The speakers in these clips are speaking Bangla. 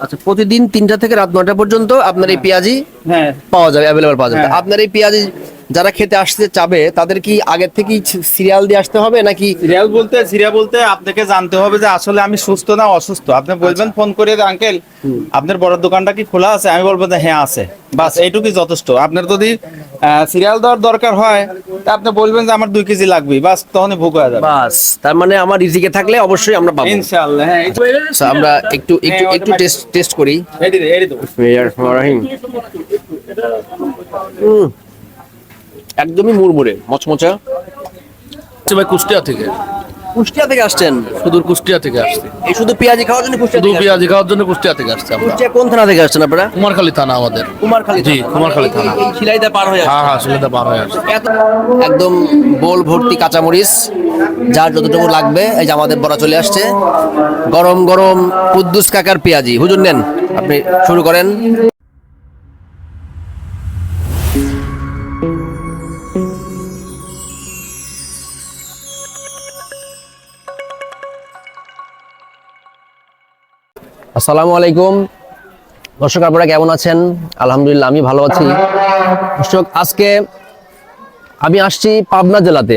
আচ্ছা প্রতিদিন তিনটা থেকে রাত নটা পর্যন্ত আপনার এই পেঁয়াজি হ্যাঁ। পাওয়া যাবে অ্যাভেলেবল পাওয়া যাবে। হ্যাঁ। আপনার এই পেঁয়াজি যারা খেতে আসতে চাবে তাদের কি আগের থেকেই সিরিয়াল দিয়ে আসতে হবে নাকি? সিরিয়াল বলতে সিরিয়াল বলতে আপনাকে জানতে হবে যে আসলে আমি সুস্থ না অসুস্থ। আপনি বলবেন ফোন করে আঙ্কেল আপনার বড় দোকানটা কি খোলা আছে? আমি বলব যে হ্যাঁ আছে। বাস এইটুকুই যথেষ্ট। আপনার যদি সিরিয়াল দেওয়ার দরকার হয় তা আপনি বলবেন যে আমার দুই কেজি লাগবে। বাস তখনই ভুক হয়ে যাবে। বাস তার মানে আমার রিজিকে থাকলে অবশ্যই আমরা পাবো। ইনশাআল্লাহ হ্যাঁ তো- আচ্ছা, আমরা একটু একটু হ্যাঁ, একটু টেস্ট টেস্ট করি। এডি এডি দে। হুম। একদমই মুড়মুড়ে মচমচা। আসছে ভাই কুষ্টিয়া থেকে? কুষ্টিয়া থেকে আসছেন? সুদূর কুষ্টিয়া থেকে আসছে। এই শুধু পেঁয়াজি খাওয়ার জন্য কুষ্টিয়া শুধু পেঁয়াজি খাওয়ার জন্য কুষ্টিয়া থেকে আসছে আমরা। কুষ্টিয়া কোন থানা থেকে আসছেন আপনারা? কুমারখালী থানা আমাদের। কুমারখালী জি, থানা। কুমারখালী থানা। শিলাইদা পার হয়ে হ্যাঁ হ্যাঁ বার হয়ে আসছে। একদম বোল ভর্তি কাঁচামরিচ যার যতটুকু লাগবে এই যে আমাদের বড়া চলে আসছে। গরম গরম কুদ্দুস কাকার পেঁয়াজি। হুজুর নেন আপনি শুরু করেন। আসসালামু আলাইকুম। দর্শক, আপনারা কেমন আছেন? আলহামদুলিল্লাহ, আমি ভালো আছি। দর্শক, আজকে আমি আসছি পাবনা জেলাতে।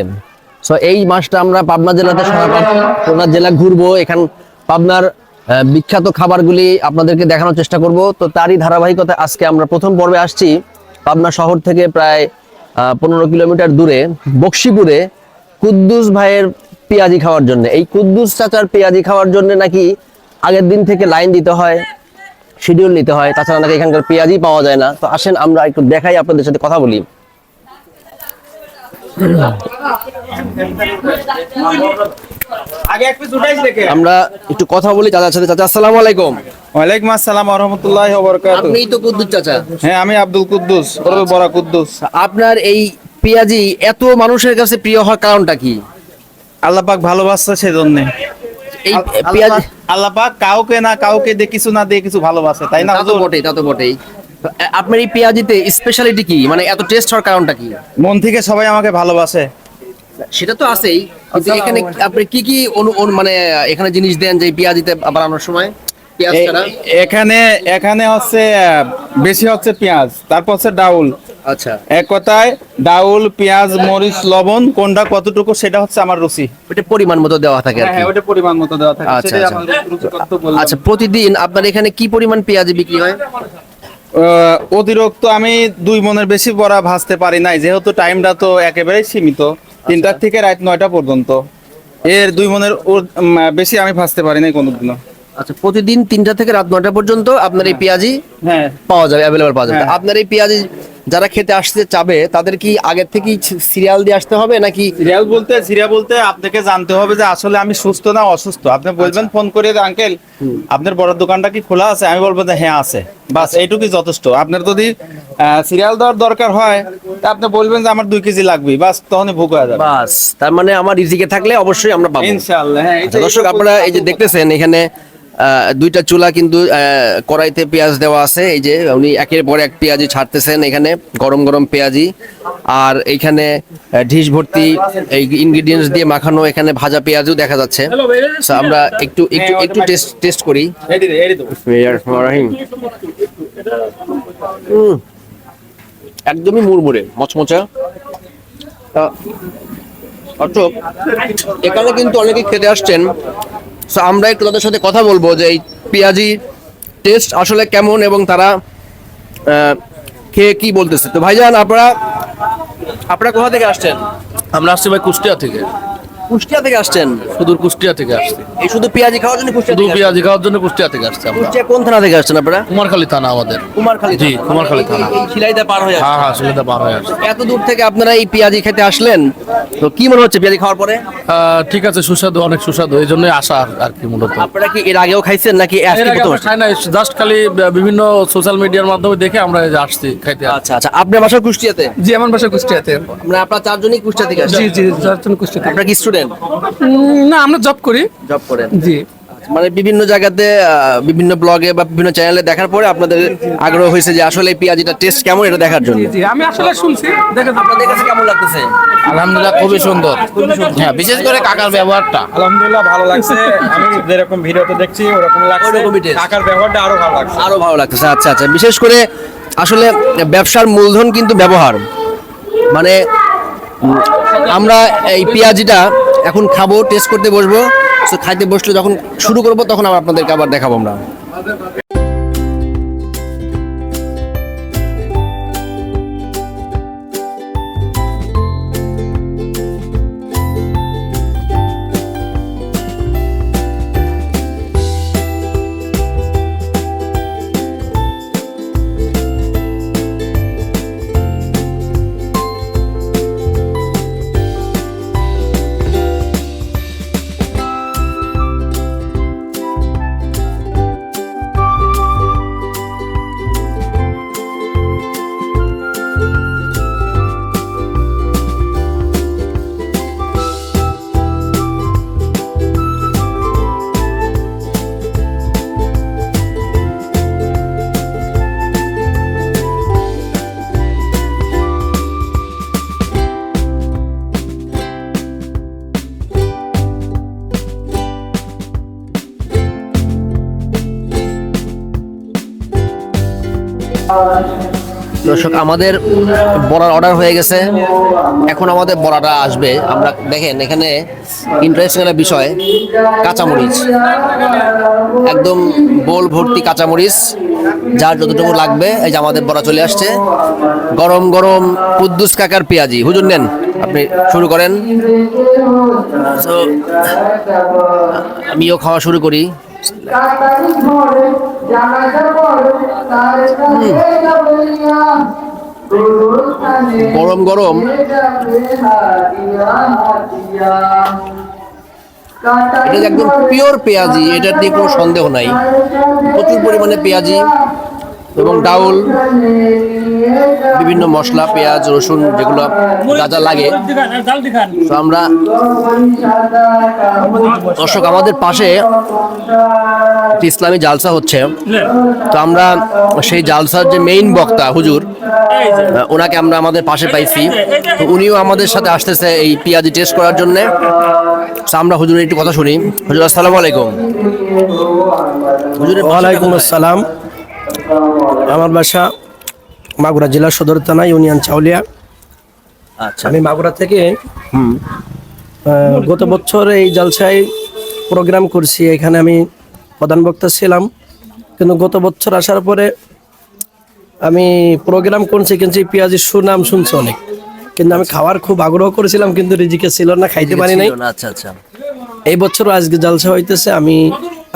সো এই মাসটা আমরা পাবনা জেলাতে পাবনা জেলা ঘুরবো। এখান পাবনার বিখ্যাত খাবারগুলি আপনাদেরকে দেখানোর চেষ্টা করব। তো তারই ধারাবাহিকতা আজকে আমরা প্রথম পর্বে আসছি পাবনা শহর থেকে প্রায় পনেরো কিলোমিটার দূরে, বক্সিপুরে কুদ্দুস ভাইয়ের পেঁয়াজি খাওয়ার জন্য। এই কুদ্দুস চাচার পেঁয়াজি খাওয়ার জন্য নাকি আগের দিন থেকে লাইন দিতে হয় শিডিউল নিতে হয় তাছাড়া নাকি এখানকার পেঁয়াজি পাওয়া যায় না। তো আসেন আমরা একটু দেখাই আপনাদের সাথে কথা বলি। আমরা একটু কথা বলি চাচার সাথে। চাচা আসসালামু আলাইকুম। ওয়ালাইকুম আসসালাম ওয়া রাহমাতুল্লাহি আপনিই তো কুদ্দুস চাচা। হ্যাঁ আমি আব্দুল কুদ্দুস বড় কুদ্দুস। আপনার এই পেঁয়াজি এত মানুষের কাছে প্রিয় হওয়ার কারণটা কি? আল্লাহ পাক ভালোবাসছে সেজন্য। এই পেঁয়াজ আল্লাহ পাক- কাউকে না কাউকে দিয়ে কিছু না দিয়ে কিছু ভালোবাসে তাই না হুজুর? বটেই তা তো বটেই। আপনার এই পেঁয়াজিতে স্পেশালিটি কি? মানে এত টেস্ট হওয়ার কারণটা কি? মন থেকে সবাই আমাকে ভালোবাসে। সেটা তো আছেই কিন্তু এখানে আপনি কি কি মানে এখানে জিনিস দেন যে পেঁয়াজিতে বানানোর সময়? পেঁয়াজ ছাড়া? এখানে এখানে হচ্ছে আহ, বেশি হচ্ছে পেঁয়াজ তারপর হচ্ছে ডাউল। আচ্ছা। এক কথায় ডাউল পেঁয়াজ মরিচ লবণ কোনটা কতটুকু সেটা হচ্ছে আমার রুচি। ওটা পরিমাণ মতো দেওয়া থাকে হ্যাঁ হ্যাঁ ওটা পরিমাণ মতো দেওয়া থাকে আচ্ছা, আচ্ছা। আচ্ছা প্রতিদিন আপনার এখানে কি পরিমাণ পেঁয়াজি বিক্রি হয়? অতিরিক্ত আমি দুই মনের বেশি বড়া ভাজতে পারি নাই যেহেতু টাইমটা তো একেবারেই সীমিত তিনটার থেকে রাত নয়টা পর্যন্ত। এর দুই মনের বেশি আমি ভাজতে পারি নাই কোনোদিনও। আচ্ছা প্রতিদিন তিনটা থেকে রাত নয়টা পর্যন্ত আপনার এই পেঁয়াজি হ্যাঁ। পাওয়া যাবে অ্যাভেলেবল পাওয়া যাবে। হ্যাঁ। আপনার এই পেঁয়াজি যারা খেতে আসতে চাবে তাদের কি আগের থেকেই সিরিয়াল দিয়ে আসতে হবে নাকি? সিরিয়াল বলতে সিরিয়াল বলতে আপনাকে জানতে হবে যে আসলে আমি সুস্থ না অসুস্থ। আপনি বলবেন ফোন করে আঙ্কেল আপনার বড় দোকানটা কি খোলা আছে? আমি বলব যে হ্যাঁ আছে। বাস এইটুকুই যথেষ্ট। আপনার যদি সিরিয়াল দেওয়ার দরকার হয় তা আপনি বলবেন যে আমার দুই কেজি লাগবে বাস তখনই ভুক হয়ে যাবে। বাস তার মানে আমার রিজিকে থাকলে অবশ্যই আমরা পাবো। ইনশাআল্লাহ হ্যাঁ আচ্ছা, দর্শক আপনারা এই যে দেখতেছেন এখানে দুইটা চুলা কিন্তু আহ, কড়াইতে পেঁয়াজ দেওয়া আছে। এই যে উনি একের পর এক পেঁয়াজি ছাড়তেছেন এখানে গরম গরম পেঁয়াজি। আর এখানে আহ, ঢিস ভর্তি এই ইনগ্রিডিয়েন্টস দিয়ে মাখানো এখানে ভাজা পেঁয়াজও দেখা যাচ্ছে। আমরা একটু একটু একটু টেস্ট টেস্ট করি। একদমই মুড়মুড়ে মচমচা। তা, দর্শক এখানে কিন্তু অনেকে খেতে আসছেন। So, আমরা একটু তাদের সাথে কথা বলব যে এই পেঁয়াজি টেস্ট আসলে কেমন এবং তারা খেয়ে কি বলতেছে। তো ভাইজান আপনারা আপনারা কোথা থেকে আসছেন? আমরা আসছি ভাই কুষ্টিয়া থেকে। কুষ্টিয়া থেকে আসছেন? সুদূর কুষ্টিয়া থেকে আসছি। এই শুধু পেঁয়াজি খাওয়ার জন্য কুষ্টিয়া শুধু পেঁয়াজি খাওয়ার জন্য কুষ্টিয়া থেকে আসছি আমরা। কুষ্টিয়া কোন থানা থেকে আসছেন আপনারা? কুমারখালী থানা আমাদের। কুমারখালী জি, কুমারখালী থানা। শিলাইদা পার হয়ে হ্যাঁ হ্যাঁ সিলেটে বার হয়ে আসছে। এত দূর থেকে আপনারা এই পেঁয়াজি খেতে আসলেন? তো কি মনে হচ্ছে পেঁয়াজি খাওয়ার পরে? ঠিক আছে সুস্বাদু অনেক সুস্বাদু। এই জন্যই আসা আর- কি মূলত। আপনারা কি এর আগেও খাইছেন নাকি খাই নাই। জাস্ট খালি বিভিন্ন সোশ্যাল মিডিয়ার মাধ্যমে দেখে আমরা এই যে আসছি খাইতে আচ্ছা আচ্ছা। আপনার বাসা কুষ্টিয়াতে? জি আমার বাসা কুষ্টিয়াতে। মানে আপনার চারজনই কুষ্টিয়া থেকে আসছেন? জি জি চারজন কুষ্টিয়াতে। আপনারা কি স্টুডেন্ট উম, না আমরা জব করি। জব করেন জি। মানে বিভিন্ন জায়গাতে বিভিন্ন ব্লগে বা বিভিন্ন চ্যানেলে দেখার পরে আপনাদের আগ্রহ হয়েছে যে আসলে পেঁয়াজিটা টেস্ট কেমন এটা দেখার জন্য। জি আমি আসলে শুনছি। দেখে তো আপনাদের কাছে কেমন লাগতেছে? আলহামদুলিল্লাহ খুবই সুন্দর। হ্যাঁ বিশেষ করে কাকার ব্যবহারটা। আলহামদুলিল্লাহ ভালো লাগছে। আমি যেরকম ভিডিওতে দেখছি ওরকম লাগছে। কাকার ব্যবহারটা আরও ভালো লাগছে। আরও ভালো লাগতেছে আচ্ছা আচ্ছা। বিশেষ করে আসলে ব্যবসার মূলধন কিন্তু ব্যবহার। মানে আমরা এই পেঁয়াজিটা এখন খাব টেস্ট করতে বসবো। খাইতে বসলে যখন শুরু করব তখন আবার আপনাদেরকে আবার দেখাবো আমরা। দর্শক, আমাদের বড়ার অর্ডার হয়ে গেছে। এখন আমাদের বড়াটা আসবে। আমরা দেখেন, এখানে ইন্টারেস্টিং একটা বিষয়, কাঁচামরিচ। একদম বোল ভর্তি কাঁচামরিচ, যার যতটুকু লাগবে, এই যে আমাদের বড়া চলে আসছে। গরম গরম কুদ্দুস কাকার পেঁয়াজি। হুজুর নেন, আপনি শুরু করেন। আমিও খাওয়া শুরু করি। গরম গরম। এটা একদম পিওর পেঁয়াজি এটা নিয়ে কোনো সন্দেহ নাই। প্রচুর পরিমাণে পেঁয়াজি। এবং ডাউল, বিভিন্ন মশলা, পেঁয়াজ, রসুন যেগুলো যা লাগে। তো আমরা দর্শক, আমাদের পাশে ইসলামী জালসা হচ্ছে। তো আমরা সেই জালসার যে মেইন বক্তা, হুজুর ওনাকে আমরা আমাদের পাশে পাইছি। তো উনিও আমাদের সাথে আসতেছে এই পেঁয়াজি টেস্ট করার জন্য। আমরা হুজুরের একটু কথা শুনি। হুজুর, আসসালামু আলাইকুম। হুজুরের ওয়ালাইকুম আসসালাম। আমার বাসা মাগুরা জেলা সদর থানা ইউনিয়ন চাউলিয়া। আচ্ছা। আমি মাগুরা থেকে গত বছর এই জলসায় প্রোগ্রাম করছি। এখানে আমি প্রধান বক্তা ছিলাম। কিন্তু গত বছর আসার পরে আমি প্রোগ্রাম করছি কিন্তু পেঁয়াজির সুনাম শুনছি অনেক। কিন্তু আমি খাওয়ার খুব আগ্রহ করেছিলাম কিন্তু রিজিকে ছিল না খাইতে পারি নাই। আচ্ছা আচ্ছা। এই বছর আজকে জালসা হইতেছে। আমি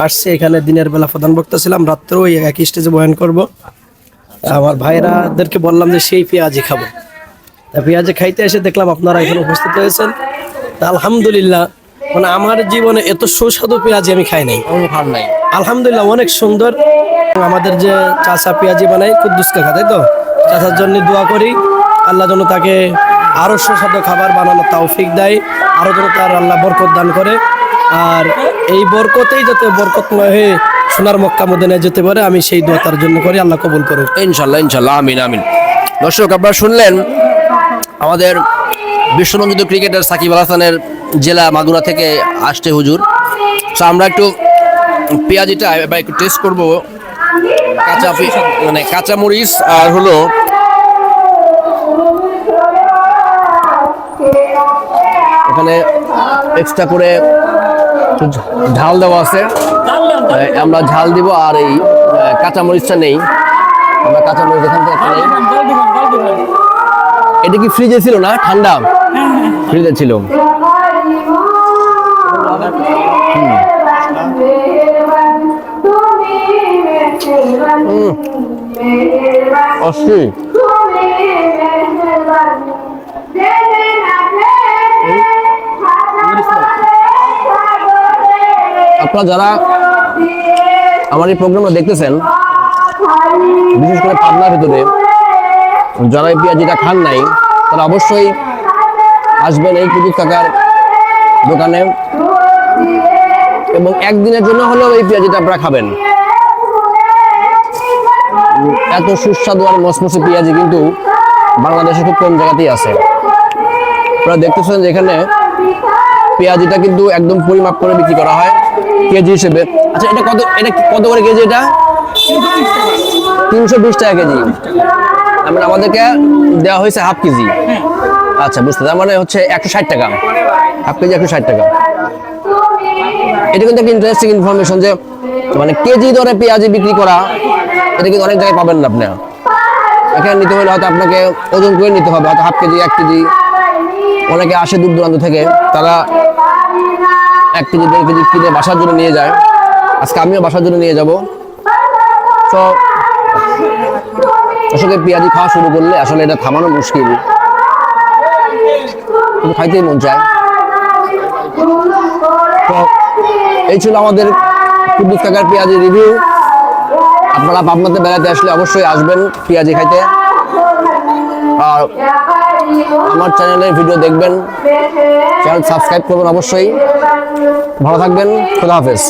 আসছি এখানে দিনের বেলা প্রধান বক্তা ছিলাম রাত্রেও একই স্টেজে বয়ান করব। আমার ভাইরাদেরকে বললাম যে সেই পেঁয়াজি খাব। তা পেঁয়াজি খাইতে এসে দেখলাম আপনারা এখানে উপস্থিত হয়েছেন আলহামদুলিল্লাহ মানে আমার জীবনে এত সুস্বাদু পেঁয়াজি আমি খাই নাই। কোনো খান নাই। আলহামদুলিল্লাহ অনেক সুন্দর। আমাদের যে চাচা পেঁয়াজি বানাই কুদ্দুস কাকা তাই তো? চাষার জন্য দোয়া করি। আল্লাহ যেন তাকে আরও সুস্বাদু খাবার বানানোর তৌফিক দেয় আরও যেন তার আল্লাহ বরকত দান করে। আর এই বরকতেই যাতে বরকতময় হয়ে সোনার মক্কা মদিনায় যেতে পারে, আমি সেই দোয়া তার জন্য করি, আল্লাহ কবুল করুক। ইনশাল্লাহ ইনশাল্লাহ আমিন আমিন। দর্শক, আপনারা শুনলেন আমাদের বিশ্বনন্দিত ক্রিকেটার সাকিব আল হাসানের জেলা মাগুরা থেকে আসছে হুজুর। তো আমরা একটু পেঁয়াজিটা এবার একটু টেস্ট করব। কাঁচা মানে কাঁচা মরিচ আর হলো এখানে এক্সট্রা করে ঝাল দেওয়া আছে আমরা ঝাল দিব আর এই আহ, কাঁচা মরিচটা নেই আমরা কাঁচা মরিচ এখান থেকে নেই। এটা কি ফ্রিজে ছিল না ঠান্ডা ফ্রিজে ছিল অস্থির আপনারা যারা আমার এই প্রোগ্রামটা দেখতেছেন, বিশেষ করে পাবনার ভিতরে, যারা এই পেঁয়াজিটা খান নাই, তারা অবশ্যই আসবেন এই কুতুব কাকার দোকানে। এবং একদিনের জন্য হলেও এই পেঁয়াজিটা আপনারা খাবেন। এত সুস্বাদু আর মসমসে পেঁয়াজি কিন্তু বাংলাদেশে খুব কম জায়গাতেই আছে। আপনারা দেখতেছেন যে এখানে পেঁয়াজিটা কিন্তু একদম পরিমাপ করে বিক্রি করা হয়। কেজি হিসেবে। আচ্ছা এটা কত এটা কত করে কেজি এটা? তিনশো বিশ টাকা কেজি। আমরা আমাদেরকে দেওয়া হয়েছে হাফ কেজি। আচ্ছা বুঝতে তার মানে হচ্ছে একশো ষাট টাকা। হাফ কেজি একশো ষাট টাকা। এটা কিন্তু একটা ইন্টারেস্টিং ইনফরমেশন যে মানে কেজি দরে পেঁয়াজি বিক্রি করা, এটা কিন্তু অনেক জায়গায় পাবেন না আপনি। এখানে নিতে হলে হয়তো আপনাকে ওজন করে নিতে হবে, হয়তো হাফ কেজি, এক কেজি। অনেকে আসে দূর দূরান্ত থেকে, তারা এক কেজি দেড় কেজি কিনে বাসার জন্য নিয়ে যায়। আজকে আমিও বাসার জন্য নিয়ে যাব। তো আসলে পেঁয়াজি খাওয়া শুরু করলে আসলে এটা থামানো মুশকিল। খাইতেই মন চায়। তো, এই ছিল আমাদের কুদ্দুস কাকার পেঁয়াজি রিভিউ আপনারা পাবনাতে বেড়াতে আসলে অবশ্যই আসবেন পেঁয়াজি খাইতে। আর আমার চ্যানেলে ভিডিও দেখবেন। চ্যানেল সাবস্ক্রাইব করবেন অবশ্যই। ভালো থাকবেন। খোদা হাফেজ।